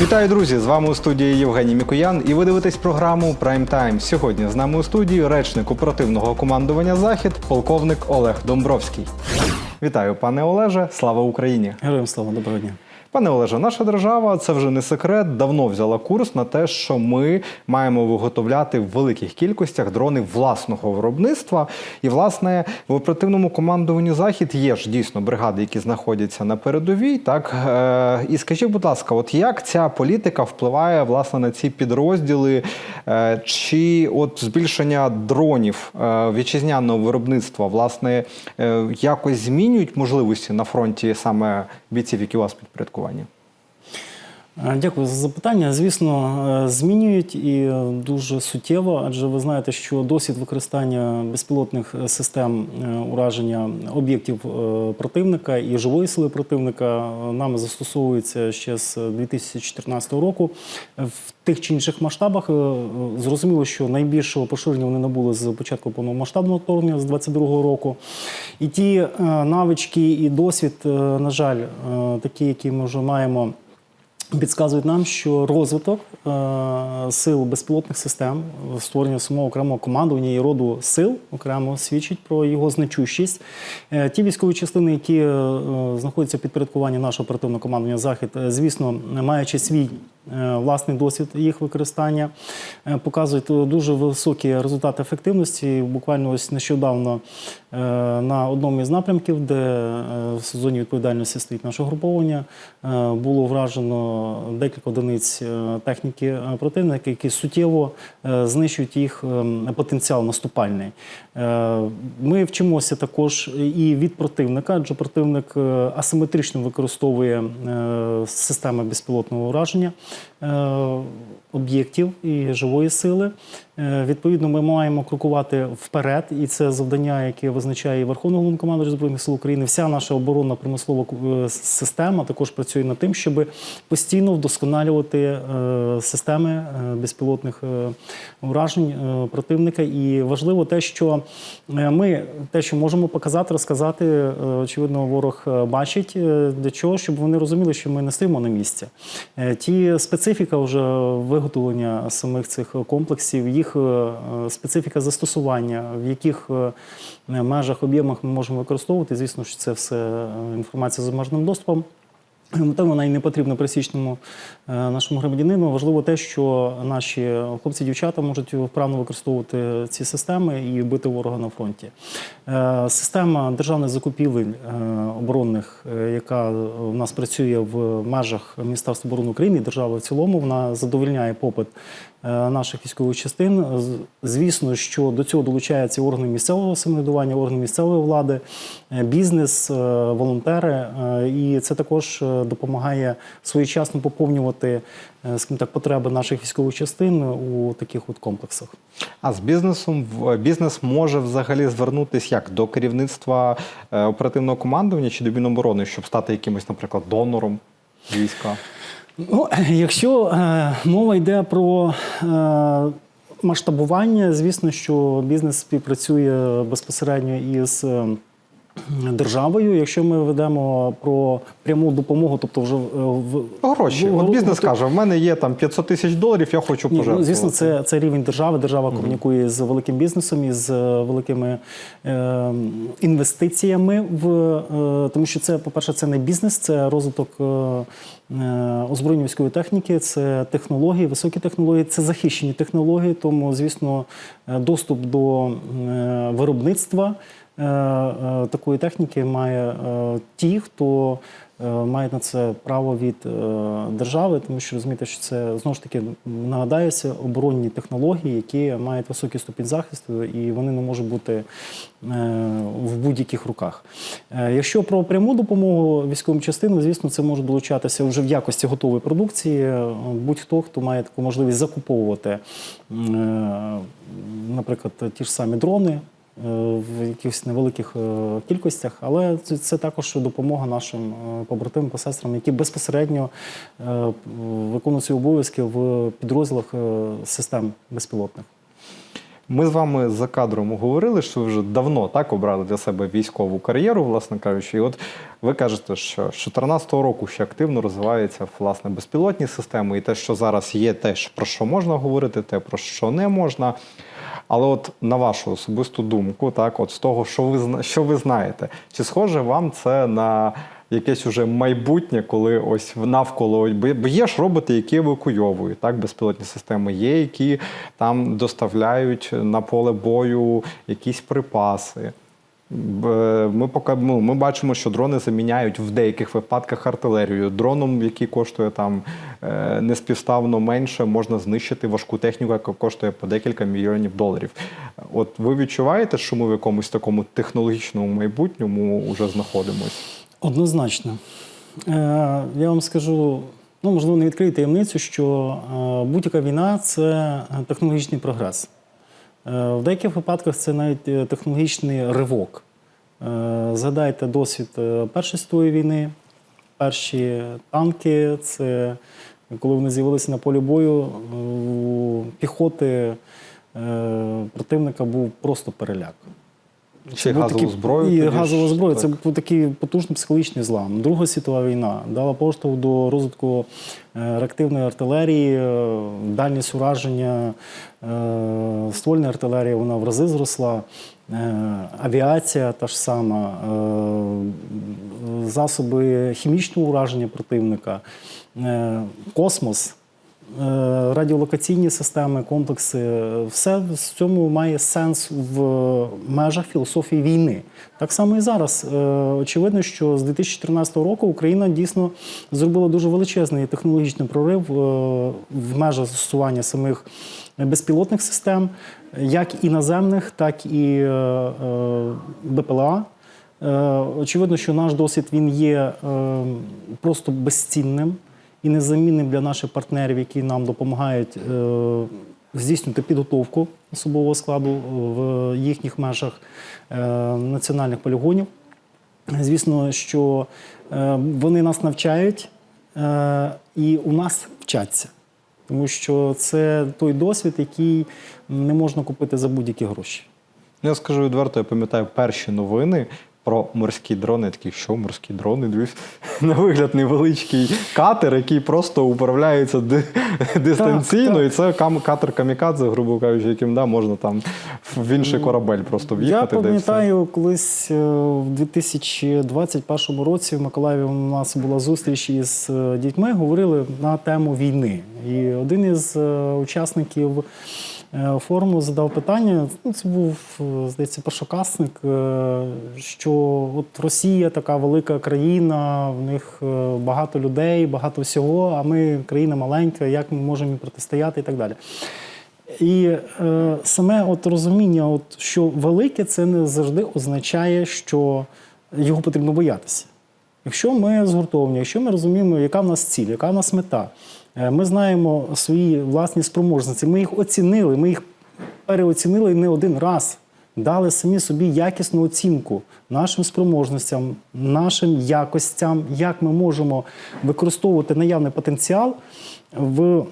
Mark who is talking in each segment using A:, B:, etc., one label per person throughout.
A: Вітаю, друзі! З вами у студії Євгеній Мікоян, і ви дивитесь програму Прайм Тайм. Сьогодні з нами у студії речник оперативного командування Захід, полковник Олег Домбровський. Вітаю, пане Олеже! Слава Україні!
B: Героям слава, доброго дня.
A: Пане Олеже, наша держава це вже не секрет. Давно взяла курс на те, що ми маємо виготовляти в великих кількостях дрони власного виробництва. І, власне, в оперативному командуванні захід є ж дійсно бригади, які знаходяться на передовій. Так Е, і скажіть, будь ласка, от як ця політика впливає власне на ці підрозділи? Е, Чи от збільшення дронів е, вітчизняного виробництва власне якось змінюють можливості на фронті саме бійців, які у вас підпорядковані?
B: Е, Дякую за запитання. Звісно, е, змінюють і е, дуже суттєво, адже ви знаєте, що досвід використання безпілотних е, систем е, ураження об'єктів е, противника і живої сили противника е, нами застосовується ще з 2014 року. Е, В тих чи інших масштабах е, е, зрозуміло, що найбільшого поширення вони набули з початку повномасштабного вторгнення з 2022 року. І ті е, навички і досвід, е, на жаль, е, такі, які ми вже маємо. Підказують нам, що розвиток е, сил безпілотних систем, створення самого окремого командування і роду сил окремо свідчить про його значущість. Е, ті військові частини, які е, знаходяться в підпорядкуванні нашого оперативного командування Захід, звісно, маючи свій власний досвід їх використання, показують дуже високі результати ефективності. Буквально ось нещодавно на одному із напрямків, де е, в зоні відповідальності стоїть наше груповання, е, було вражено декілька одиниць е, техніки е, противника, які суттєво е, знищують їх е, потенціал наступальний. Е, Ми вчимося також і від противника, адже противник е, асиметрично використовує е, системи безпілотного ураження об'єктів і живої сили. Відповідно, ми маємо крокувати вперед, і це завдання, яке визначає і Верховний Головнокомандувач Збройних сил України. Вся наша оборонна промислова система також працює над тим, щоб постійно вдосконалювати системи безпілотних уражень противника. І важливо те, що е, ми те, що можемо показати, розказати, е, очевидно, ворог е, бачить для чого, щоб вони розуміли, що ми не стоїмо на місці. Ті специфіка вже виготовлення самих цих комплексів, їх специфіка застосування, в яких межах об'ємах ми можемо використовувати. Звісно, що це все інформація з обмеженим доступом. Тому вона не потрібна пересічному е, нашому громадянину. Важливо те, що наші хлопці дівчата можуть вправно використовувати ці системи і бити ворога на фронті. Е, Система державних закупівель е, оборонних, яка в нас працює в межах Міністерства оборони України і держави в цілому, вона задовольняє попит наших військових частин. Звісно, що до цього долучаються органи місцевого самоврядування, органи місцевої влади, е, бізнес, е, волонтери. е, І це також е, допомагає своєчасно поповнювати е, скажімо так, потреби наших військових частин у таких от комплексах.
A: А з бізнесом бізнес може взагалі звернутися як до керівництва е, оперативного командування чи до Міноборони, щоб стати якимось, наприклад, донором війська.
B: Ну, якщо е, мова йде про е, масштабування, звісно, що бізнес співпрацює безпосередньо із. Державою, якщо ми ведемо про пряму допомогу, тобто вже е, в
A: Гроші.
B: в-
A: От бізнес
B: в-
A: каже: в мене є там 500 тисяч доларів, я хочу
B: Ні,
A: пожертвувати.
B: ну, звісно, це, це рівень держави. Держава комунікує з великим бізнесом і з е, великими е, інвестиціями в е, тому, що це, по-перше, це не бізнес, це розвиток е, е, озброєння військової техніки, це технології, високі технології, це захищені технології. Тому, звісно, доступ до е, виробництва. Е, е, Такої техніки має е, ті, хто має на це право від держави, тому що розумієте, що це знову ж таки нагадаюся оборонні технології, які мають високий ступінь захисту, і вони не можуть бути в будь-яких руках. Якщо про пряму допомогу військовим частинам, звісно, це може долучатися вже в якості готової продукції. Будь-хто, хто має таку можливість закуповувати, наприклад, ті ж самі дрони в якихось невеликих е, кількостях, але це, також допомога нашим е, побратимам, посестрам, які безпосередньо е, виконують свої обов'язки в підрозділах е, систем безпілотних.
A: Ми з вами за кадром говорили, що ви вже давно так обрали для себе військову кар'єру, власне кажучи. І от ви кажете, що з 2014 року ще активно розвиваються власне безпілотні системи, і те, що зараз є, те, про що можна говорити, те, про що не можна. Але от на вашу особисту думку, так, от з того, що ви що ви знаєте, чи схоже вам це на якесь уже майбутнє, коли ось навколо бо є ж роботи, які евакуйовують так, безпілотні системи, є які там доставляють на поле бою якісь припаси. Ми поки ну, ми бачимо, що дрони заміняють в деяких випадках артилерію. Дроном, який коштує там е, неспівставно менше, можна знищити важку техніку, яка коштує по декілька мільйонів доларів. От ви відчуваєте, що ми в якомусь такому технологічному майбутньому вже знаходимось?
B: Однозначно. Е, я вам скажу, ну, можливо, не відкрию таємницю, що е, будь-яка війна це технологічний прогрес. Е, в деяких випадках це навіть е, технологічний ривок. Е, згадайте досвід Першої світової війни, перші танки це коли вони з'явилися на полі бою, у піхоти противника був просто переляк.
A: Ще й
B: був
A: газову
B: такий-
A: зброю
B: І
A: ж,
B: газова зброя. Це був такий потужний психологічний злам. Друга світова війна дала поштовх до розвитку е, реактивної артилерії, е, дальність ураження е, ствольної артилерії вона в рази зросла. Авіація та ж сама, засоби хімічного ураження противника, космос. Е, радіолокаційні системи, комплекси, все в цьому має сенс в межах філософії війни. Так само і зараз. Е, Очевидно, що з 2014 року Україна дійсно зробила дуже величезний технологічний прорив е, в межах застосування самих безпілотних систем, як і наземних, так і БПЛА. Очевидно, що наш досвід він є просто безцінним і незамінним для наших партнерів, які нам допомагають е, здійснювати підготовку особового складу в їхніх межах е, національних полігонів. Звісно, що е, вони нас навчають е, і у нас вчаться. Тому що це той досвід, який не можна купити за будь-які гроші.
A: Ну, Я скажу відверто, я пам'ятаю перші новини про морські дрони. Я такий, що морські дрони? Дивлюсь, на вигляд невеличкий катер, який просто управляється ди- дистанційно.
B: так.
A: І це кам- катер камікадзе, грубо кажучи, яким да, можна там в інший корабель просто в'їхати. все.
B: пам'ятаю, колись е, в 2021 році в Миколаєві у нас була зустріч із е, дітьми, говорили на тему війни. І один із е, учасників форуму задав питання. Ну, це був, е, здається, першокласник, е, що от Росія така велика країна, в них е, багато людей, багато всього, а ми країна маленька, як ми можемо протистояти і так далі. І е, саме от розуміння, от, що велике, це не завжди означає, що його потрібно боятися. Якщо ми згуртовані, якщо ми розуміємо, яка в нас ціль, яка в нас мета, е, ми знаємо свої власні спроможності, ми їх оцінили, ми їх переоцінили не один раз, дали самі собі якісну оцінку нашим спроможностям, нашим якостям, як ми можемо використовувати наявний потенціал в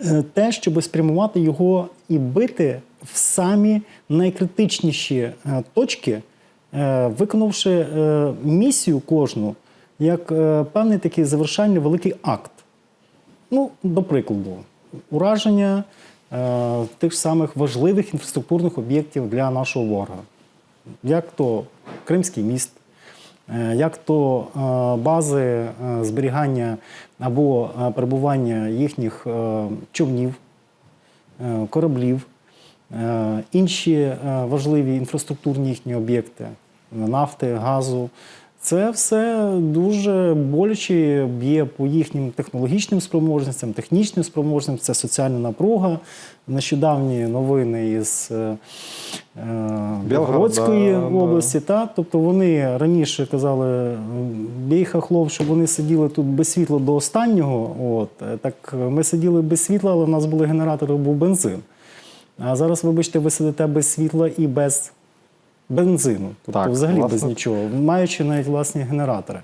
B: е, те, щоб спрямувати його і бити в самі найкритичніші е, точки, е, виконавши е, місію кожну як е, певний такий завершальний великий акт. Ну, до прикладу, ураження е, тих самих важливих інфраструктурних об'єктів для нашого ворога, як то Кримський міст, е, як то е, бази е, зберігання або е, перебування їхніх е, човнів, е, кораблів, е, інші е, важливі інфраструктурні їхні об'єкти нафти, газу. Це все дуже боляче б'є по їхнім технологічним спроможностям, технічним спроможностям. Це соціальна напруга. Нещодавні новини із е, е, Білгородської
A: да, да.
B: області. Та? Тобто вони раніше казали, бій хахлов, щоб вони сиділи тут без світла до останнього. От. Е, Так ми сиділи без світла, але в нас були генератори, був бензин. А зараз, вибачте, ви сидите без світла і без бензину. Тобто,
A: Так,
B: взагалі без нічого, маючи навіть власні генератори.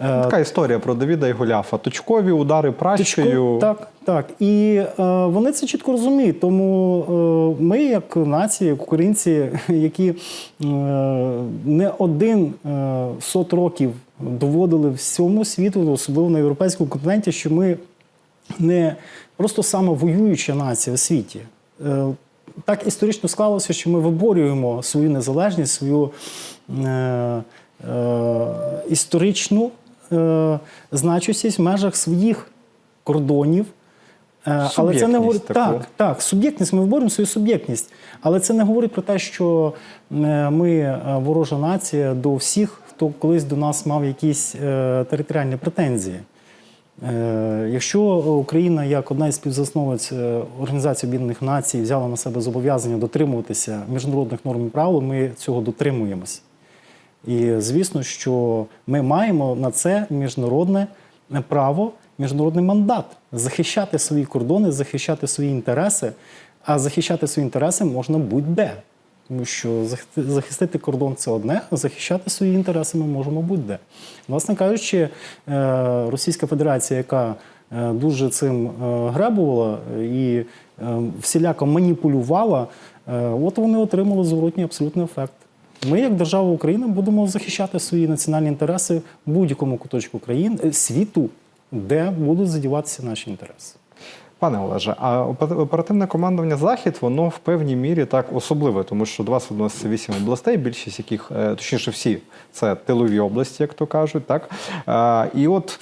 B: Е,
A: Така історія про Давіда і Голіафа. Точкові удари.
B: Тичко- Так, так. І е, вони це чітко розуміють. Тому е, ми, як нація, як українці, які е, не один е, сот років доводили всьому світу, особливо на європейському континенті, що ми не просто самовоююча нація у світі. Е, Так історично склалося, що ми виборюємо свою незалежність, свою е, е, історичну е, значущість в межах своїх кордонів. Е, Але це не говорить так, так, суб'єктність. Ми виборюємо свою суб'єктність. Але це не говорить про те, що е, ми е, ворожа нація до всіх, хто колись до нас мав якісь е, територіальні претензії. Е, Якщо Україна, як одна із співзасновниць е, Організації Об'єднаних Націй, взяла на себе зобов'язання дотримуватися міжнародних норм і правил, ми цього дотримуємось. І звісно, що ми маємо на це міжнародне право, міжнародний мандат захищати свої кордони, захищати свої інтереси. А захищати свої інтереси можна будь-де. Тому що захистити кордон це одне, а захищати свої інтереси ми можемо будь-де. Власне кажучи, е, Російська Федерація, яка е, дуже цим е, гребувала і всіляко маніпулювала, от вони отримали зворотній абсолютний ефект. Ми, як держава Україна, будемо захищати свої національні інтереси в будь-якому куточку країн світу, де будуть задіватися наші інтереси.
A: Пане Олеже, а опе- оперативне командування Захід воно в певній мірі так особливе, тому що 28 областей, більшість яких, е, точніше, всі це тилові області, як то кажуть, так Е, і от.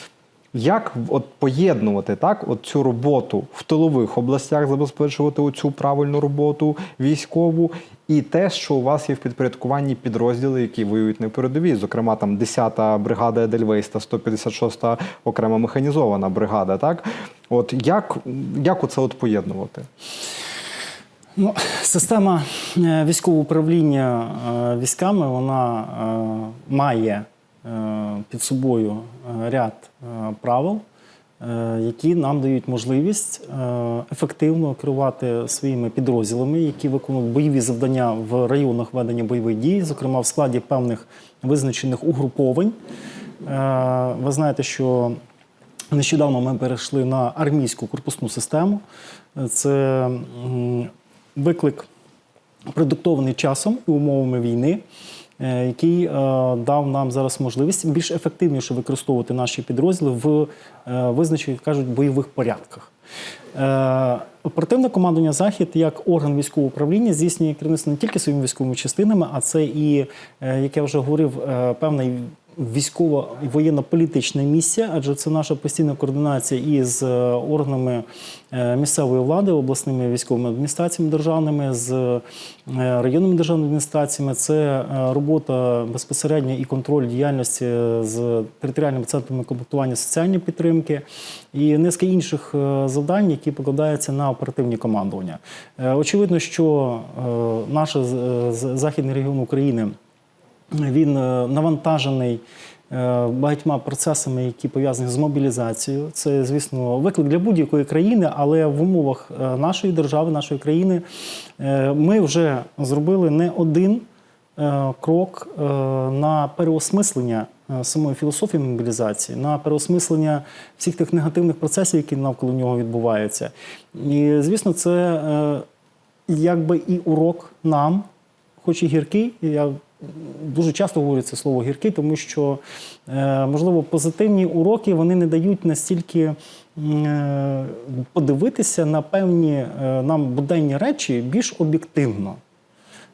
A: Як от поєднувати так, от цю роботу в тилових областях, забезпечувати оцю правильну роботу військову, і те, що у вас є в підпорядкуванні підрозділи, які воюють на передовій, зокрема там 10-та бригада Едельвейс та 156-та окрема механізована бригада. Так, от як, як оце от поєднувати?
B: Ну, система е, військового управління е, військами вона е, має під собою е, ряд е, правил, е, які нам дають можливість е, ефективно керувати своїми підрозділами, які виконують бойові завдання в районах ведення бойових дій, зокрема в складі певних визначених угруповань. Е, Ви знаєте, що Нещодавно ми перейшли на армійську корпусну систему. Це виклик, продиктований часом і умовами війни, е, який е, дав нам зараз можливість більш ефективніше використовувати наші підрозділи в е, визначених, кажуть, бойових порядках. Е, Оперативне командування Захід як орган військового управління здійснює керівництво не тільки своїми військовими частинами, а це і, е, як я вже говорив, е, певна військова і воєнно-політична місія, адже це наша постійна координація із е, органами е, місцевої влади, обласними військовими адміністраціями державними, з е, районними державними адміністраціями. Це робота безпосередньо і контроль діяльності з територіальними центрами комплектування соціальної підтримки і низка інших завдань, які покладаються на оперативні командування. Очевидно, що наш західний регіон України він е, навантажений е, багатьма процесами, які пов'язані з мобілізацією. Це, звісно, виклик для будь-якої країни, але в умовах е, нашої держави, нашої країни, ми вже зробили не один крок на переосмислення самої філософії мобілізації, на переосмислення всіх тих негативних процесів, які навколо нього відбуваються. І, звісно, це е, якби і урок нам, хоч і гіркий, я дуже часто говорю це слово гіркий, тому що, е, можливо, позитивні уроки вони не дають настільки е, подивитися на певні е, нам буденні речі більш об'єктивно.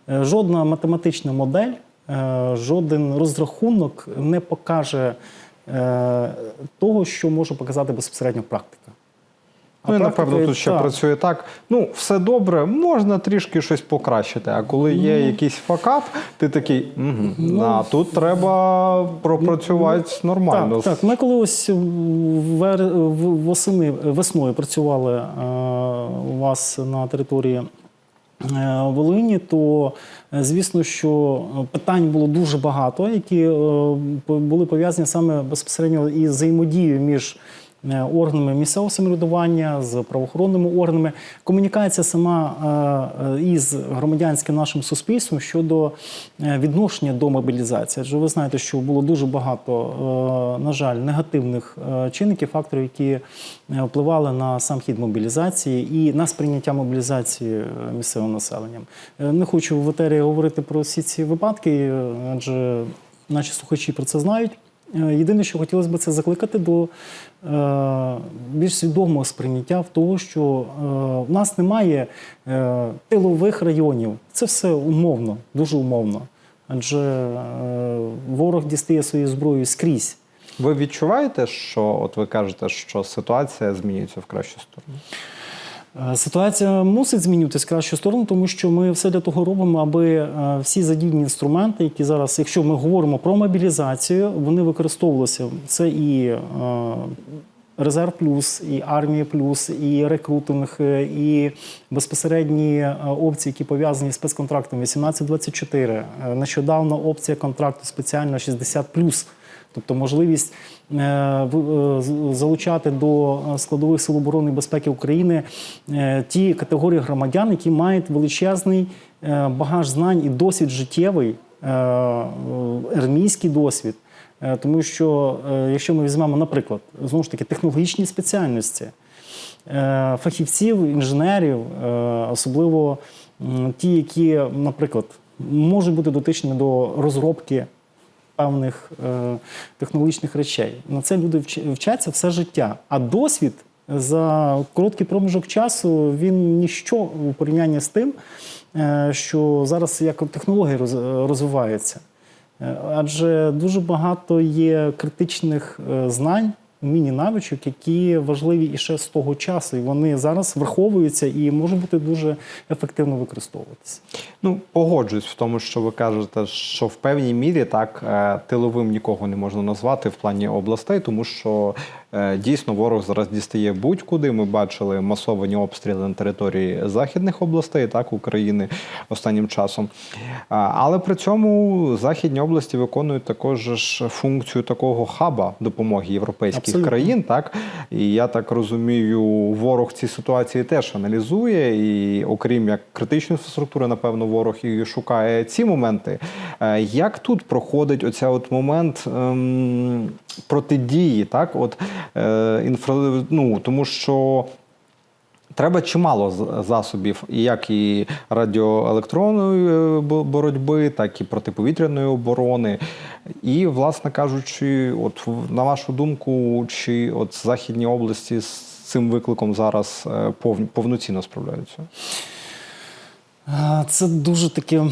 B: Жодна математична модель, жоден розрахунок не покаже того, що може показати безпосередньо практика. А
A: Ну і напевно тут ще
B: так.
A: працює так. Ну, все добре, можна трішки щось покращити. А коли є якийсь факап, ти такий, угу, а тут треба пропрацювати нормально.
B: Так, так. Ми коли ось восени весною працювали е, у вас на території е, Волині, то е, звісно, що питань було дуже багато, які е, були пов'язані саме безпосередньо із взаємодією між е, органами місцевого самоврядування, з правоохоронними органами. Комунікація сама е, е, із громадянським нашим суспільством щодо е, відношення до мобілізації. Адже ви знаєте, що було дуже багато, е, на жаль, негативних е, чинників, факторів, які е, впливали на сам хід мобілізації і на сприйняття мобілізації е, місцевим населенням. Е, Не хочу в етері говорити про всі ці випадки, е, адже наші слухачі про це знають. Е, Єдине, що хотілося б це закликати до е, більш свідомого сприйняття в того, що е, в нас немає тилових районів. Це все умовно, дуже умовно. Адже ворог дістає свою зброю скрізь.
A: Ви відчуваєте, що от ви кажете, що ситуація змінюється в кращу сторону?
B: Е, Ситуація мусить змінюватися в кращу сторону, тому що ми все для того робимо, аби е, всі задійні інструменти, які зараз, якщо ми говоримо про мобілізацію, вони використовувалися. Це і е, резерв плюс, і армія плюс, і рекрутинг, і безпосередні опції, які пов'язані з спецконтрактом 18-24. Е, Нещодавно опція контракту спеціально 60 плюс. Тобто можливість е, е, залучати до складових сил оборони і безпеки України е, ті категорії громадян, які мають величезний багаж знань і досвід життєвий, армійський досвід. Тому що, якщо ми візьмемо, наприклад, знову ж таки, технологічні спеціальності, фахівців, інженерів, особливо ті, які, наприклад, можуть бути дотичними до розробки певних е, технологічних речей. На це люди вч- вчаться все життя. А досвід за короткий проміжок часу він ніщо у порівнянні з тим, е, що зараз як технології роз- розвиваються. Е, Адже дуже багато є критичних знань, умінь і навичок, які важливі і ще з того часу, і вони зараз враховуються і можуть бути дуже ефективно використовуватися.
A: Ну, погоджуюсь в тому, що ви кажете, що в певній мірі так е, тиловим нікого не можна назвати в плані областей, тому що е, дійсно ворог зараз дістає будь-куди. Ми бачили масовані обстріли на території західних областей, так України останнім часом. Але при цьому західні області виконують також функцію такого хаба допомоги європейських
B: Абсолютно.
A: країн. Так і я так розумію, ворог ці ситуації теж аналізує. І окрім як критичної інфраструктури, напевно, ворог і шукає ці моменти. Е, Як тут проходить оця от момент ем, протидії, так? От е, інфра... ну, тому що. Треба чимало засобів, як і радіоелектронної е, боротьби, так і протиповітряної оборони. І, власне кажучи, от на вашу думку, чи от західні області з цим викликом зараз е, пов- повноцінно справляються?
B: Це дуже таке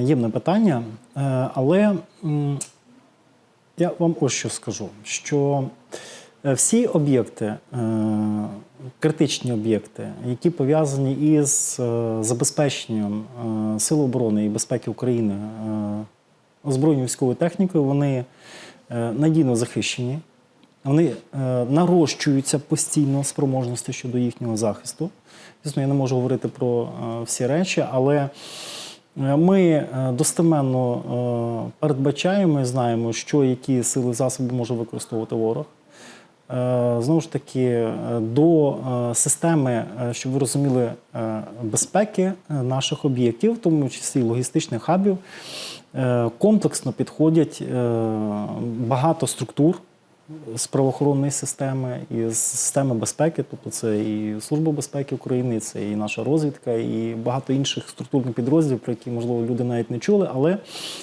B: ємне питання, Е, але я вам ось що скажу: що е, всі об'єкти, е, критичні об'єкти, які пов'язані із е, забезпеченням е, Сил оборони і безпеки України е, озброєною військовою технікою, вони е, надійно захищені. Вони е, нарощуються постійно спроможності щодо їхнього захисту. Звісно, я не можу говорити про е, всі речі, але е, ми е, достеменно е, передбачаємо і знаємо, що які сили засоби може використовувати ворог. Е, Знову ж таки, е, до е, системи, щоб ви розуміли, безпеки наших об'єктів, в тому числі логістичних хабів, комплексно підходять багато структур з правоохоронної системи і з системи безпеки, тобто це і Служба безпеки України, це і наша розвідка, і багато інших структурних підрозділів, про які, можливо, люди навіть не чули, але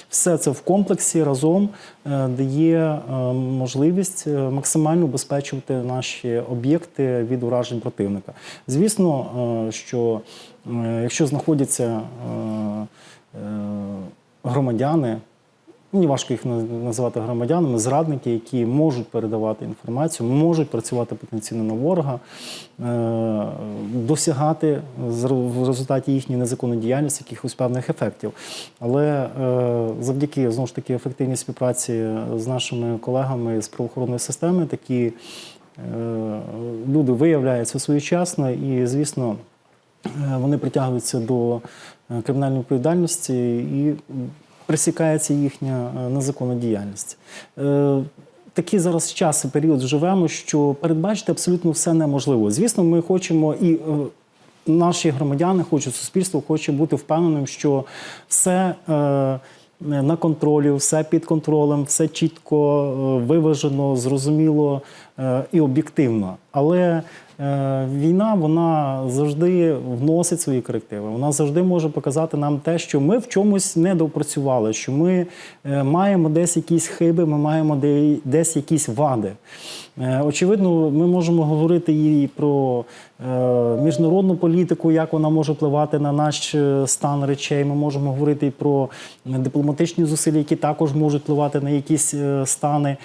B: все це в комплексі разом е, дає е, можливість е, максимально убезпечувати наші об'єкти від уражень противника. Звісно, що якщо знаходяться громадяни, Мені важко їх наз- називати громадянами, зрадники, які можуть передавати інформацію, можуть працювати потенційно на ворога, е, досягати в результаті їхньої незаконної діяльності якихось певних ефектів. Але е, завдяки знову ж таки ефективній співпраці з нашими колегами з правоохоронної системи, такі е, люди виявляються своєчасно і, звісно, вони притягуються до кримінальної відповідальності і пресікається їхня е, незаконна діяльність. Е, такий зараз час і період живемо, що передбачити абсолютно все неможливо. Звісно, ми хочемо і. е, Наші громадяни хочуть, суспільство хоче бути впевненим, що все е, на контролі, все під контролем, все чітко е, виважено, зрозуміло і об'єктивно. Але е, війна вона завжди вносить свої корективи. Вона завжди може показати нам те, що ми в чомусь не допрацювали, що ми е, маємо десь якісь хиби, ми маємо десь якісь вади. Е, Очевидно, ми можемо говорити і про е, міжнародну політику, як вона може впливати на наш е, стан речей. Ми можемо говорити і про дипломатичні зусилля, які також можуть впливати на якісь е, стани.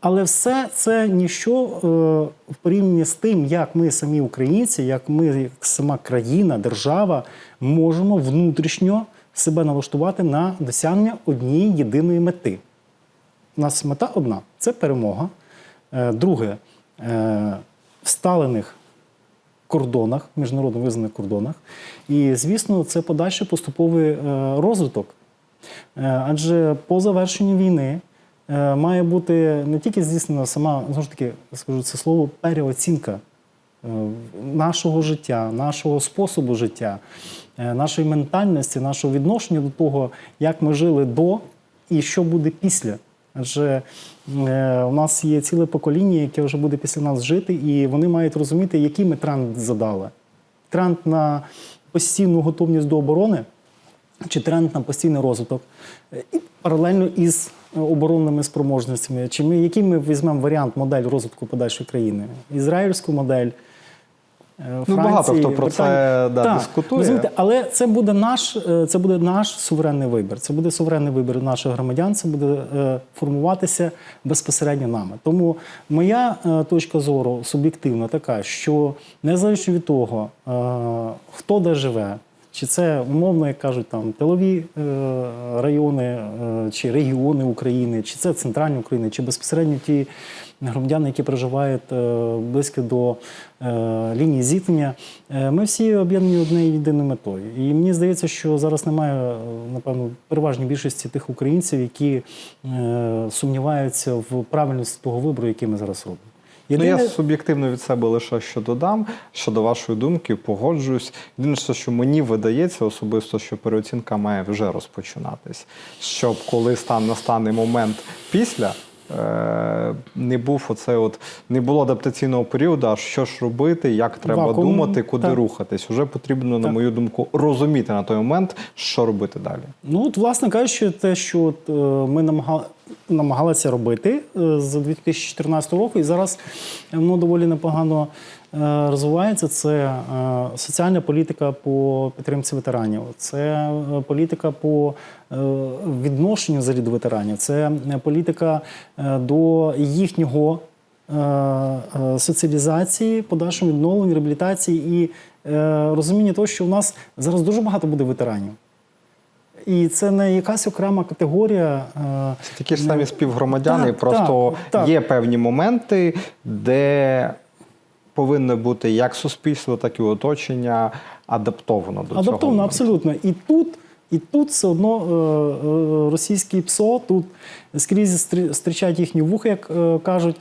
B: Але все це ніщо е, в порівнянні з тим, як ми самі українці, як ми, як сама країна, держава, можемо внутрішньо себе налаштувати на досягнення однієї єдиної мети. У нас мета одна це перемога. Е, Друге, е, в сталених кордонах, міжнародно визнаних кордонах. І, звісно, це подальший поступовий розвиток. Адже по завершенню війни має бути не тільки здійснена сама, знову ж таки, скажу це слово, переоцінка е, нашого життя, нашого способу життя, е, нашої ментальності, нашого відношення до того, як ми жили до і що буде після. Адже е, у нас є ціле покоління, яке вже буде після нас жити, і вони мають розуміти, який ми тренд задали. Тренд на постійну готовність до оборони чи тренд на постійний розвиток, і паралельно із оборонними спроможностями. Чи ми, який ми візьмемо варіант модель розвитку подальшої країни? Ізраїльську модель. е,
A: Ну, багато хто про це, да,
B: Так,
A: дискутує.
B: розумієте, але це буде наш, е, це буде наш суверенний вибір. Це буде суверенний вибір наших громадян. Це буде е, формуватися безпосередньо нами. Тому моя точка зору суб'єктивна така, що незалежно від того, хто де живе. Чи це умовно, як кажуть, там тилові е, райони е, чи регіони України, чи це центральна Україна, чи безпосередньо ті громадяни, які проживають е, близько до лінії зіткнення, ми всі об'єднані однією єдиною метою. І мені здається, що зараз немає, напевно, переважній більшості тих українців, які сумніваються в правильності того вибору, який ми зараз робимо.
A: Ну, я суб'єктивно від себе лише що додам, щодо вашої думки, погоджуюсь. Єдине, що- що мені видається особисто, що переоцінка має вже розпочинатись. Щоб коли стан настане момент після. Е, Не був оце, от не було адаптаційного періоду, а що ж робити, як треба
B: Вакуум,
A: думати, куди
B: так.
A: рухатись. Уже потрібно, на мою думку, розуміти на той момент, що робити далі.
B: Ну, от, власне кажучи, те, що от, е, ми намагали, намагалися робити е, з 2014 року, і зараз воно доволі непогано розвивається. Це е, соціальна політика по підтримці ветеранів, це е, політика по е, відношенню взагалі до ветеранів, це е, політика е, до їхнього е, е, соціалізації, подальшому відновленню, реабілітації і е, розуміння того, що у нас зараз дуже багато буде ветеранів. І це не якась окрема категорія. е,
A: Це такі ж самі співгромадяни,
B: Так,
A: просто
B: так, так.
A: є певні моменти, де повинно бути як суспільство, так і оточення адаптовано до цього.
B: Адаптовано, абсолютно. І тут, і тут все одно е, е, російський ПСО тут скрізь стрічать їхні вуха, як е, кажуть,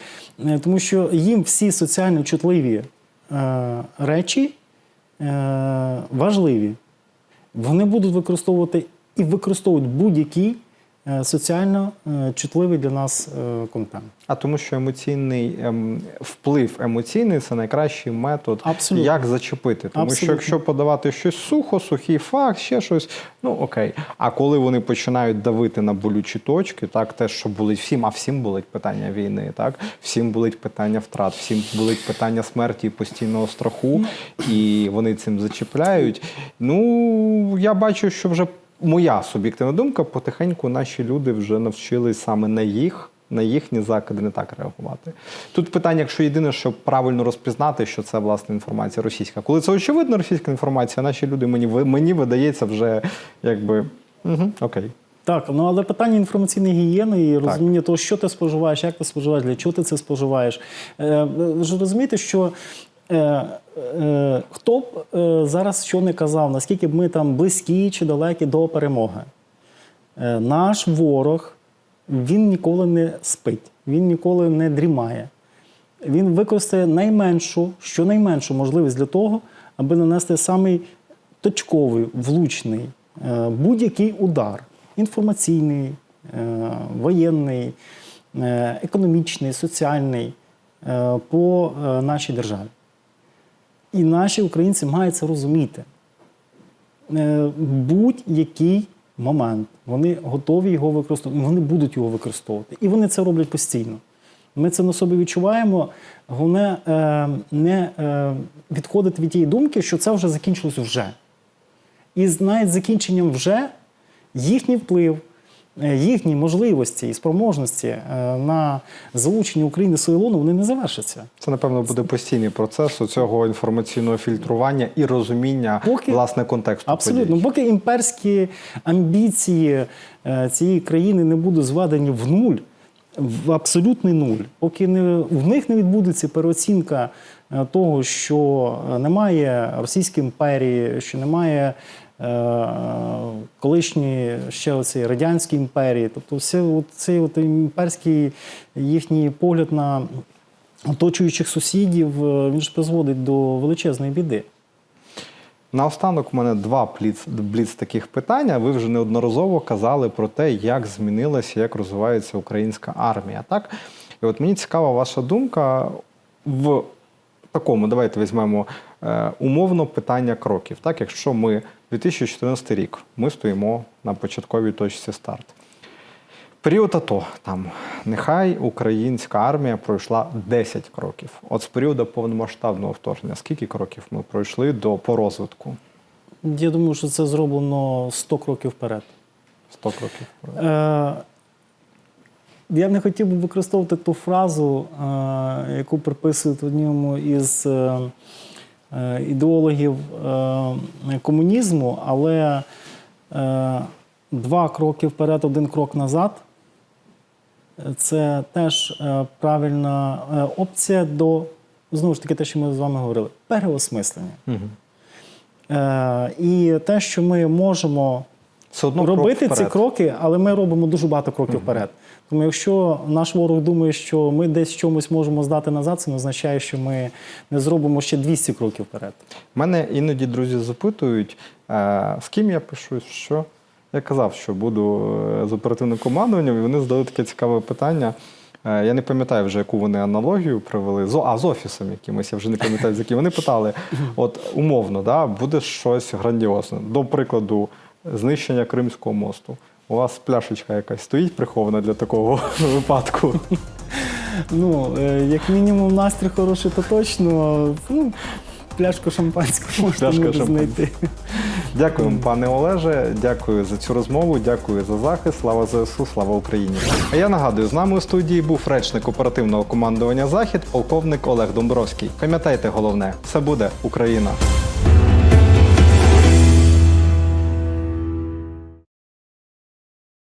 B: тому що їм всі соціально чутливі речі важливі. Вони будуть використовувати і використовують будь-який е, соціально е, чутливий для нас е, контент.
A: А тому, що емоційний ем, вплив емоційний це найкращий метод,
B: Абсолютно.
A: як зачепити. Тому що якщо подавати щось сухо, сухий факт, ще щось, ну окей. А коли вони починають давити на болючі точки, так те, що болить всім, а всім болить питання війни, так всім болить питання втрат, всім болить питання смерті і постійного страху, і вони цим зачіпляють. Ну я бачу, що вже моя суб'єктивна думка, потихеньку наші люди вже навчились саме на їх. На їхні закиди не так реагувати. Тут питання, якщо єдине, щоб правильно розпізнати, що це власне інформація російська. Коли це очевидно російська інформація, наші люди мені мені видається вже якби угу, окей.
B: Так, ну але питання інформаційної гігієни і розуміння того, що ти споживаєш, як ти споживаєш, для чого ти це споживаєш. Е, ви ж розумієте, що е, хто б е, зараз що не казав, наскільки б ми там близькі чи далекі до перемоги. Е, наш ворог він ніколи не спить. він ніколи не дрімає. Він використає найменшу, щонайменшу можливість для того, аби нанести самий точковий, влучний е, будь-який удар інформаційний, е, воєнний, е, економічний, соціальний е, по е, нашій державі. І наші українці мають це розуміти. Е, Будь-який момент вони готові його використовувати, вони будуть його використовувати. І вони це роблять постійно. Ми це на собі відчуваємо. Головне е, не е, відходити від тієї думки, що це вже закінчилось вже. І навіть з закінченням вже їхній вплив, їхні можливості і спроможності е, на залучення України до своєї лону вони не завершаться.
A: Це, напевно, буде постійний процес цього інформаційного фільтрування і розуміння
B: Поки-
A: власне контексту.
B: Абсолютно,
A: подій.
B: поки імперські амбіції е, цієї країни не будуть зведені в нуль, в абсолютний нуль, поки не, в них не відбудеться переоцінка е, того, що е, немає Російської імперії, що немає е, колишньої ще оцієї радянської імперії, тобто все цей от імперський їхній погляд на оточуючих сусідів, е, він ж призводить до величезної біди.
A: Наостанок у мене два бліц, бліц таких питання. Ви вже неодноразово казали про те, як змінилася, як розвивається українська армія. Так? І от мені цікава ваша думка в такому, давайте візьмемо умовно питання кроків. Так, якщо ми 2014 рік, ми стоїмо на початковій точці старту. Період АТО там нехай українська армія пройшла 10 кроків. От з періоду повномасштабного вторгнення, скільки кроків ми пройшли до по розвитку?
B: Я думаю, що це зроблено 100 кроків вперед.
A: 100 кроків. вперед.
B: Е, я не хотів би використовувати ту фразу, е, яку приписують одному із е, е, ідеологів е, комунізму, але е, два кроки вперед, один крок назад. Це теж е, правильна е, опція до, знову ж таки, те, що ми з вами говорили, переосмислення. Е, і те, що ми можемо робити
A: крок
B: ці кроки, але ми робимо дуже багато кроків вперед. Тому якщо наш ворог думає, що ми десь чомусь можемо здати назад, це не означає, що ми не зробимо ще 200 кроків вперед.
A: Мене іноді друзі запитують, з ким я пишу, що. Я казав, що буду е, з оперативним командуванням, і вони задали таке цікаве питання. Е, Я не пам'ятаю вже, яку вони аналогію привели. З, а, з офісом якимось, я вже не пам'ятаю, з яким вони питали. От умовно, да, буде щось грандіозне. До прикладу, знищення Кримського мосту. У вас пляшечка якась стоїть прихована для такого випадку.
B: Ну, е, як мінімум, настрій хороший, то точно. Ну, пляшку шампанського можна
A: Пляшка
B: знайти.
A: Дякую, пане Олеже. Дякую за цю розмову. Дякую за захист. Слава ЗСУ, слава Україні. А я нагадую, з нами у студії був речник оперативного командування Захід, полковник Олег Домбровський. Пам'ятайте головне, все буде Україна.